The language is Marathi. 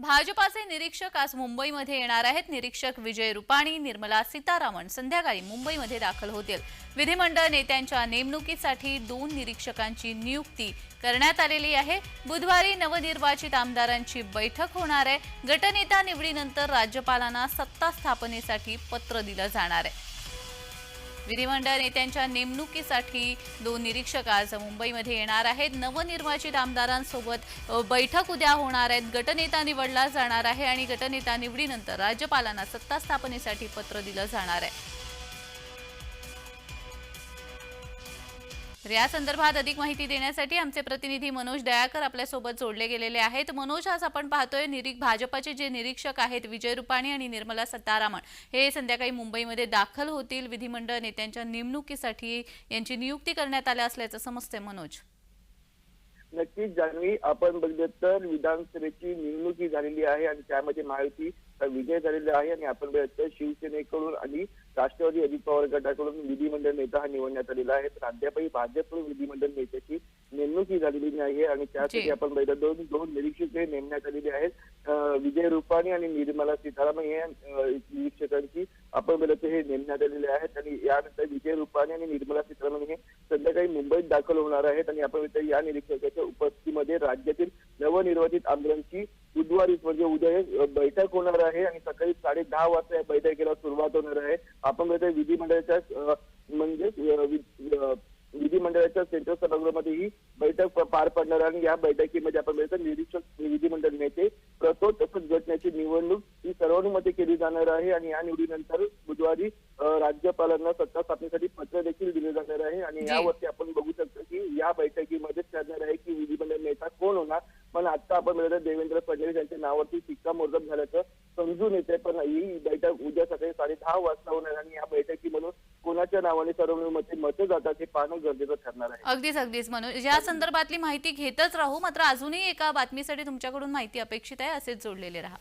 भाजपाचे निरीक्षक आज मुंबईमध्ये येणार आहेत. निरीक्षक विजय रुपाणी निर्मला सीतारामन संध्याकाळी मुंबईमध्ये दाखल होतील. विधिमंडळ नेत्यांच्या नेमणुकीसाठी दोन निरीक्षकांची नियुक्ती करण्यात आलेली आहे. बुधवारी नवनिर्वाचित आमदारांची बैठक होणार आहे. गटनेता निवडीनंतर राज्यपालांना सत्ता स्थापनेसाठी पत्र दिलं जाणार आहे. विधिमंडळ नेत्यांच्या नेमणुकीसाठी दोन निरीक्षक आज मुंबईमध्ये येणार आहेत. नवनिर्वाचित आमदारांसोबत बैठक उद्या होणार आहेत. गटनेता निवडला जाणार आहे आणि गटनेता निवडीनंतर राज्यपालांना सत्ता स्थापनेसाठी पत्र दिलं जाणार आहे. तर या संदर्भात अधिक माहिती देण्यासाठी आमचे प्रतिनिधी मनोज दयाकर आपल्यासोबत जोडले गेलेले आहेत. मनोज आज आपण पाहतोय निरीक भाजपाचे जे निरीक्षक आहेत विजय रुपाणी आणि निर्मला सीतारामन हे संध्याकाळी मुंबईमध्ये दाखल होतील. विधिमंडळ नेत्यांच्या नेमणुकीसाठी यांची नियुक्ती करण्यात आल्या असल्याचं समजतंय मनोज. नक्कीच जान्हवी आपण बघितलं तर विधानसभेची निवडणुकी झालेली आहे आणि त्यामध्ये महायुती विजय झालेला आहे आणि आपण बघितलं शिवसेनेकडून आणि राष्ट्रवादी अजित पवार गटाकडून विधिमंडळ नेता हा निवडण्यात आलेला आहे तर अद्यापही भाजपकडून विधिमंडळ नेत्याची नेमणुकी झालेली नाही आणि त्यासाठी. आपण बघितलं दोन दोन निरीक्षक हे नेमण्यात आलेले आहेत विजय रुपाणी आणि निर्मला सीतारामन या निरीक्षकांची आपण बघितलं तर हे नेमण्यात आलेले आहेत आणि यानंतर विजय रुपाणी आणि निर्मला सीतारामन हे मुंबईत दाखल होणार आहेत आणि आपण बघितलं या निरीक्षकाच्या उपस्थितीमध्ये राज्यातील नवनिर्वाचित आमदारांची बुधवारी म्हणजे उद्या बैठक होणार आहे आणि सकाळी साडे दहा वाजता या बैठकीला सुरुवात होणार आहे. आपण बघितलं विधिमंडळाच्या म्हणजे विधिमंडळाच्या सेंट्रल सभागृहामध्ये ही बैठक पार पडणार आहे. आणि या बैठकीमध्ये आपण निरीक्षक विधिमंडळ नेते प्रतो तसंच गटण्याची निवडणूक ही सर्वानुमते केली जाणार आहे. आणि या निवडीनंतर बुधवारी राज्यपालांना सत्ता स्थापनेसाठी पत्र देखील दिले जाणार आहे. आणि. यावरती आपण बघू शकतो की या बैठकीमध्ये ठरणार आहे की विधिमंडळ नेता कोण होणार? पण आता आपण बघितलं देवेंद्र फडणवीस यांच्या नावावरती शिक्कामोर्तब झाल्याचं समजून येते. पण ही बैठक उद्या सकाळी साडे दहा वाजता होणार आणि या बैठकीमधून कोणाच्या नावाने सर्वानुमते मतं जातात हे पाहणं गरजेचं ठरणार आहे. अगदीच अगदीच. मनोज या संदर्भातली माहिती घेतच राहू मात्र अजूनही एका बातमीसाठी तुमच्याकडून माहिती अपेक्षित आहे असेच जोडलेले राहा.